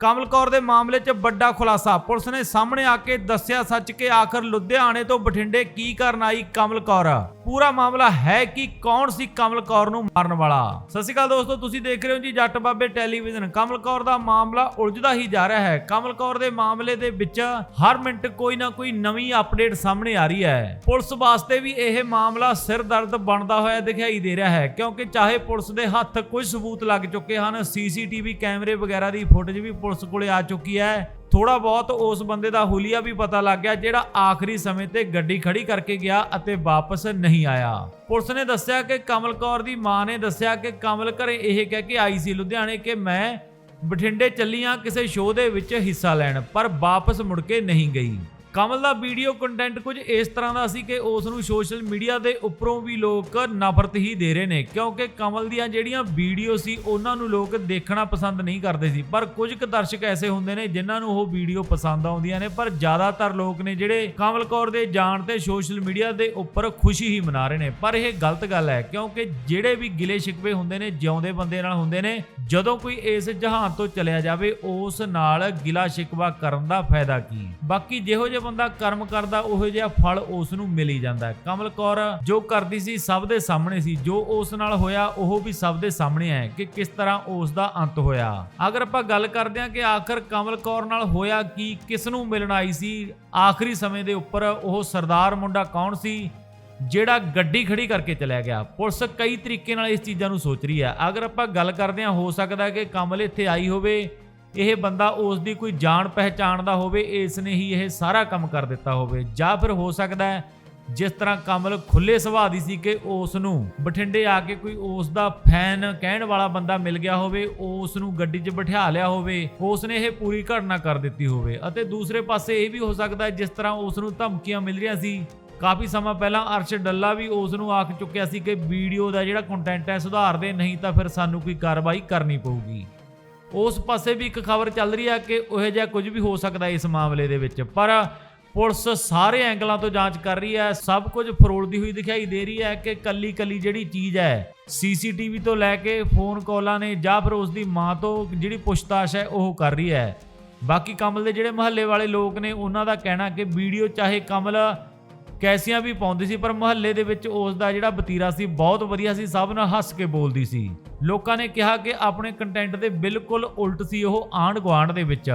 ਕਮਲ ਕੌਰ ਦੇ ਮਾਮਲੇ 'ਚ ਵੱਡਾ ਖੁਲਾਸਾ। ਪੁਲਿਸ ਨੇ ਸਾਹਮਣੇ ਆ ਕੇ ਦੱਸਿਆ ਸੱਚ ਕਿ ਆਖਰ ਲੁਧਿਆਣੇ ਤੋਂ ਬਠਿੰਡੇ ਕੀ ਕਰਨ ਆਈ ਕਮਲ ਕੌਰ? ਪੂਰਾ ਮਾਮਲਾ ਹੈ ਕਿ ਕੌਣ ਸੀ ਕਮਲ ਕੌਰ ਨੂੰ ਮਾਰਨ ਵਾਲਾ? ਸਤਿ ਸ਼੍ਰੀ ਅਕਾਲ ਦੋਸਤੋ, ਤੁਸੀਂ ਦੇਖ ਰਹੇ ਹੋ ਜੀ ਜੱਟ ਬਾਬੇ ਟੈਲੀਵਿਜ਼ਨ। ਕਮਲ ਕੌਰ ਦਾ ਮਾਮਲਾ ਉਲਝਦਾ ਹੀ ਜਾ ਰਿਹਾ ਹੈ। ਕਮਲ ਕੌਰ ਦੇ ਮਾਮਲੇ ਦੇ ਵਿੱਚ ਹਰ ਮਿੰਟ ਕੋਈ ਨਾ ਕੋਈ ਨਵੀਂ ਅਪਡੇਟ ਸਾਹਮਣੇ ਆ ਰਹੀ ਹੈ। ਪੁਲਿਸ ਵਾਸਤੇ ਵੀ ਇਹ ਮਾਮਲਾ ਸਿਰ ਦਰਦ ਬਣਦਾ ਹੋਇਆ ਦਿਖਾਈ ਦੇ ਰਿਹਾ ਹੈ, ਕਿਉਂਕਿ ਚਾਹੇ ਪੁਲਿਸ ਦੇ ਹੱਥ ਕੁਝ ਸਬੂਤ ਲੱਗ ਚੁੱਕੇ ਹਨ, ਸੀਸੀਟੀਵੀ ਕੈਮਰੇ ਵਗੈਰਾ ਦੀ ਫੁਟੇਜ ਵੀ ਪੁਲਿਸ ਕੋਲੇ ਆ ਚੁੱਕੀ ਹੈ। ਥੋੜਾ ਬਹੁਤ ਉਸ ਬੰਦੇ ਦਾ ਹੁਲੀਆ ਵੀ ਪਤਾ ਲੱਗ ਗਿਆ, ਜਿਹੜਾ ਆਖਰੀ ਸਮੇਂ ਤੇ ਗੱਡੀ ਖੜੀ ਕਰਕੇ ਗਿਆ ਅਤੇ ਵਾਪਸ ਨਹੀਂ ਆਇਆ। ਪੁਲਿਸ ਨੇ ਦੱਸਿਆ ਕਿ ਕਮਲ ਕੌਰ ਦੀ ਮਾਂ ਨੇ ਦੱਸਿਆ ਕਿ ਕਮਲ ਘਰੇ ਇਹ ਕਹਿ ਕੇ ਆਈ ਸੀ ਲੁਧਿਆਣੇ ਕਿ ਮੈਂ ਬਠਿੰਡੇ ਚੱਲੀ ਹਾਂ ਕਿਸੇ ਸ਼ੋਅ ਦੇ ਵਿੱਚ ਹਿੱਸਾ ਲੈਣ, ਪਰ ਵਾਪਸ ਮੁੜ ਕੇ ਨਹੀਂ ਗਈ। ਕਮਲ ਦਾ ਵੀਡੀਓ ਕੰਟੈਂਟ ਕੁਝ ਇਸ ਤਰ੍ਹਾਂ ਦਾ ਸੀ ਕਿ ਉਸ ਨੂੰ ਸੋਸ਼ਲ ਮੀਡੀਆ ਦੇ ਉੱਪਰੋਂ ਵੀ ਲੋਕ ਨਫ਼ਰਤ ਹੀ ਦੇ ਰਹੇ ਨੇ। ਕਿਉਂਕਿ ਕਮਲ ਦੀਆਂ ਜਿਹੜੀਆਂ ਵੀਡੀਓ ਸੀ, ਉਹਨਾਂ ਨੂੰ ਲੋਕ ਦੇਖਣਾ ਪਸੰਦ ਨਹੀਂ ਕਰਦੇ ਸੀ। ਪਰ ਕੁਝ ਕੁ ਦਰਸ਼ਕ ਐਸੇ ਹੁੰਦੇ ਨੇ ਜਿਨ੍ਹਾਂ ਨੂੰ ਉਹ ਵੀਡੀਓ ਪਸੰਦ ਆਉਂਦੀਆਂ ਨੇ, ਪਰ ਜ਼ਿਆਦਾਤਰ ਲੋਕ ਨੇ ਜਿਹੜੇ ਕਮਲ ਕੌਰ ਦੇ ਜਾਣ ਤੇ ਸੋਸ਼ਲ ਮੀਡੀਆ ਦੇ ਉੱਪਰ ਖੁਸ਼ੀ ਹੀ ਮਨਾ ਰਹੇ ਨੇ। ਪਰ ਇਹ ਗਲਤ ਗੱਲ ਹੈ, ਕਿਉਂਕਿ ਜਿਹੜੇ ਵੀ ਗਿਲੇ ਸ਼ਿਕਵੇ ਹੁੰਦੇ ਨੇ, ਜਿਉਂਦੇ ਬੰਦੇ ਨਾਲ ਹੁੰਦੇ ਨੇ ਜਦੋਂ ਕੋਈ ਇਸ ਜਹਾਨ ਤੋਂ ਚਲਿਆ ਜਾਵੇ, ਉਸ ਨਾਲ ਗਿਲਾ ਸ਼ਿਕਵਾ ਕਰਨ ਦਾ ਫਾਇਦਾ ਕੀ? ਬਾਕੀ ਜਿਹੋ ਜਿਹਾ ਬੰਦਾ ਕਰਮ ਕਰਦਾ, ਉਹੋ ਜਿਹਾ ਫਲ ਉਸ ਨੂੰ ਮਿਲ ਹੀ ਜਾਂਦਾ ਕਮਲ ਕੌਰ ਜੋ ਕਰਦੀ ਸੀ, ਸਭ ਦੇ ਸਾਹਮਣੇ ਸੀ। ਜੋ ਉਸ ਨਾਲ ਹੋਇਆ, ਉਹ ਵੀ ਸਭ ਦੇ ਸਾਹਮਣੇ ਹੈ ਕਿ ਕਿਸ ਤਰ੍ਹਾਂ ਉਸ ਦਾ ਅੰਤ ਹੋਇਆ। ਅਗਰ ਆਪਾਂ ਗੱਲ ਕਰਦੇ ਹਾਂ ਕਿ ਆਖਰ ਕਮਲ ਕੌਰ ਨਾਲ ਹੋਇਆ ਕੀ, ਕਿਸ ਨੂੰ ਮਿਲਣ ਆਈ ਸੀ? ਆਖਰੀ ਸਮੇਂ ਦੇ ਉੱਪਰ ਉਹ ਸਰਦਾਰ ਮੁੰਡਾ ਕੌਣ ਸੀ? ਜਿਹੜਾ ਗੱਡੀ ਖੜੀ ਕਰਕੇ ਚਲਿਆ ਗਿਆ। ਪੁਲਿਸ ਕਈ ਤਰੀਕੇ ਨਾਲ ਇਸ ਚੀਜ਼ਾਂ ਨੂੰ ਸੋਚ ਰਹੀ ਹੈ। ਅਗਰ ਆਪਾਂ ਗੱਲ ਕਰਦੇ ਹਾਂ, ਹੋ ਸਕਦਾ ਕਿ ਕਮਲ ਇੱਥੇ ਆਈ ਹੋਵੇ। ਇਹ ਬੰਦਾ ਉਸ ਦੀ ਕੋਈ ਜਾਣ ਪਹਿਚਾਣ ਦਾ ਹੋਵੇ, ਇਸ ਨੇ ਹੀ ਇਹ ਸਾਰਾ ਕੰਮ ਕਰ ਦਿੱਤਾ ਹੋਵੇ। ਜਾਂ ਫਿਰ ਹੋ ਸਕਦਾ ਹੈ, ਜਿਸ ਤਰ੍ਹਾਂ ਕਮਲ ਖੁੱਲੇ ਸੁਭਾਅ ਦੀ ਸੀ ਕਿ ਉਸ ਨੂੰ ਬਠਿੰਡੇ ਆ ਕੇ ਕੋਈ ਉਸ ਦਾ ਫੈਨ ਕਹਿਣ ਵਾਲਾ ਬੰਦਾ ਮਿਲ ਗਿਆ ਹੋਵੇ ਉਸ ਨੂੰ ਗੱਡੀ 'ਚ ਬਿਠਾ ਲਿਆ ਹੋਵੇ ਉਸ ਨੇ ਇਹ ਪੂਰੀ ਘਟਨਾ ਕਰ ਦਿੱਤੀ ਹੋਵੇ। ਅਤੇ ਦੂਸਰੇ ਪਾਸੇ ਇਹ ਵੀ ਹੋ ਸਕਦਾ ਜਿਸ ਤਰ੍ਹਾਂ ਉਸ ਨੂੰ ਧਮਕੀਆਂ ਮਿਲ ਰਹੀਆਂ ਸੀ ਕਾਫੀ ਸਮਾਂ ਪਹਿਲਾਂ ਅਰਸ਼ ਡੱਲਾ ਵੀ ਉਸ ਨੂੰ ਆਖ ਚੁੱਕਿਆ ਸੀ ਕਿ ਵੀਡੀਓ ਦਾ ਜਿਹੜਾ ਕੰਟੈਂਟ ਹੈ ਸੁਧਾਰ ਦੇ, ਨਹੀਂ ਤਾਂ ਫਿਰ ਸਾਨੂੰ ਕੋਈ ਕਾਰਵਾਈ ਕਰਨੀ ਪਊਗੀ। ਉਸ ਪਾਸੇ ਵੀ ਇੱਕ ਖਬਰ ਚੱਲ ਰਹੀ ਹੈ ਕਿ ਉਹ ਜਿਹਾ ਕੁਝ ਵੀ ਹੋ ਸਕਦਾ ਇਸ ਮਾਮਲੇ ਦੇ ਵਿੱਚ, ਪਰ ਪੁਲਿਸ ਸਾਰੇ ਐਂਗਲਾਂ ਤੋਂ ਜਾਂਚ ਕਰ ਰਹੀ ਹੈ, ਸਭ ਕੁਝ ਫਰੋਲਦੀ ਹੋਈ ਦਿਖਾਈ ਦੇ ਰਹੀ ਹੈ ਕਿ ਕੱਲੀ ਕੱਲੀ ਜਿਹੜੀ ਚੀਜ਼ ਹੈ, ਸੀਸੀਟੀਵੀ ਤੋਂ ਲੈ ਕੇ ਫੋਨ ਕਾਲਾਂ ਨੇ ਜਾਂ ਫਿਰ ਉਸ ਦੀ ਮਾਂ ਤੋਂ ਜਿਹੜੀ ਪੁੱਛਤਾਛ ਹੈ, ਉਹ ਕਰ ਰਹੀ ਹੈ। ਬਾਕੀ ਕਮਲ ਦੇ ਜਿਹੜੇ ਮਹੱਲੇ ਵਾਲੇ ਲੋਕ ਨੇ, ਉਹਨਾਂ ਦਾ ਕਹਿਣਾ ਕਿ ਵੀਡੀਓ ਚਾਹੇ ਕਮਲ ਕੈਸੀਆਂ ਵੀ ਪਾਉਂਦੀ ਸੀ, ਪਰ ਮੁਹੱਲੇ ਦੇ ਵਿੱਚ ਉਸ ਦਾ ਜਿਹੜਾ ਬਤੀਰਾ ਸੀ, ਬਹੁਤ ਵਧੀਆ ਸੀ, ਸਭ ਨਾਲ ਹੱਸ ਕੇ ਬੋਲਦੀ ਸੀ। ਲੋਕਾਂ ਨੇ ਕਿਹਾ ਕਿ ਆਪਣੇ ਕੰਟੈਂਟ ਦੇ ਬਿਲਕੁਲ ਉਲਟ ਸੀ ਉਹ ਆਂਢ ਗੁਆਂਢ ਦੇ ਵਿੱਚ।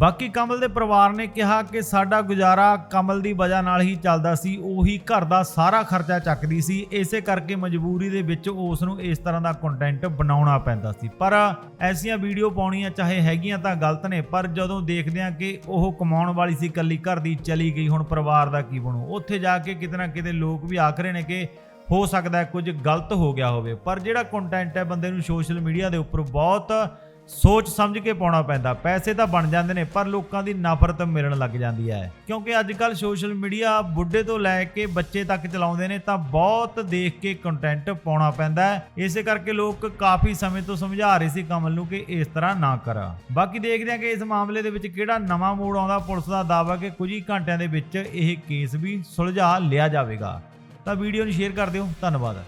ਬਾਕੀ ਕਮਲ ਦੇ ਪਰਿਵਾਰ ਨੇ ਕਿਹਾ ਕਿ ਸਾਡਾ ਗੁਜ਼ਾਰਾ ਕਮਲ ਦੀ ਵਜ੍ਹਾ ਨਾਲ ਹੀ ਚੱਲਦਾ ਸੀ, ਉਹੀ ਘਰ ਦਾ ਸਾਰਾ ਖਰਚਾ ਚੱਕਦੀ ਸੀ, ਇਸੇ ਕਰਕੇ ਮਜਬੂਰੀ ਦੇ ਵਿੱਚ ਉਸ ਨੂੰ ਇਸ ਤਰ੍ਹਾਂ ਦਾ ਕੰਟੈਂਟ ਬਣਾਉਣਾ ਪੈਂਦਾ ਸੀ। ਪਰ ਐਸੀਆਂ ਵੀਡੀਓ ਪਾਉਣੀਆਂ ਚਾਹੇ ਹੈਗੀਆਂ ਤਾਂ ਗਲਤ ਨੇ, ਪਰ ਜਦੋਂ ਦੇਖਦੇ ਆ ਕਿ ਉਹ ਕਮਾਉਣ ਵਾਲੀ ਸੀ, ਇਕੱਲੀ ਘਰ ਦੀ ਚਲੀ ਗਈ, ਹੁਣ ਪਰਿਵਾਰ ਦਾ ਕੀ ਬਣੂ? ਉੱਥੇ ਜਾ ਕੇ ਕਿਤੇ ਨਾ ਕਿਤੇ ਲੋਕ ਵੀ ਆਖ ਰਹੇ ਨੇ ਕਿ ਹੋ ਸਕਦਾ ਕੁਝ ਗਲਤ ਹੋ ਗਿਆ ਹੋਵੇ, ਪਰ ਜਿਹੜਾ ਕੰਟੈਂਟ ਹੈ ਬੰਦੇ ਨੂੰ ਸੋਸ਼ਲ ਮੀਡੀਆ ਦੇ ਉੱਪਰ ਬਹੁਤ ਸੋਚ ਸਮਝ ਕੇ ਪਾਉਣਾ ਪੈਂਦਾ। ਪੈਸੇ ਤਾਂ ਬਣ ਜਾਂਦੇ ਨੇ, ਪਰ ਲੋਕਾਂ ਦੀ ਨਫ਼ਰਤ ਮਿਲਣ ਲੱਗ ਜਾਂਦੀ ਹੈ। ਕਿਉਂਕਿ ਅੱਜ ਕੱਲ ਸੋਸ਼ਲ ਮੀਡੀਆ ਬੁੱਢੇ ਤੋਂ ਲੈ ਕੇ ਬੱਚੇ ਤੱਕ ਚਲਾਉਂਦੇ ਨੇ, ਤਾਂ ਬਹੁਤ ਦੇਖ ਕੇ ਕੰਟੈਂਟ ਪਾਉਣਾ ਪੈਂਦਾ ਹੈ। ਇਸੇ ਕਰਕੇ ਲੋਕ ਕਾਫੀ ਸਮੇਂ ਤੋਂ ਸਮਝਾ ਰਹੇ ਸੀ ਕਮਲ ਨੂੰ ਕਿ ਇਸ ਤਰ੍ਹਾਂ ਨਾ ਕਰ। ਬਾਕੀ ਦੇਖਦੇ ਹਾਂ ਕਿ ਇਸ ਮਾਮਲੇ ਦੇ ਵਿੱਚ ਕਿਹੜਾ ਨਵਾਂ ਮੋੜ ਆਉਂਦਾ। ਪੁਲਿਸ ਦਾ ਦਾਅਵਾ ਕਿ ਕੁਝ ਹੀ ਘੰਟਿਆਂ ਦੇ ਵਿੱਚ ਇਹ ਕੇਸ ਵੀ ਸੁਲਝਾ ਲਿਆ ਜਾਵੇਗਾ। ਤਾਂ ਵੀਡੀਓ ਨੂੰ ਸ਼ੇਅਰ ਕਰ ਦਿਓ। ਧੰਨਵਾਦ।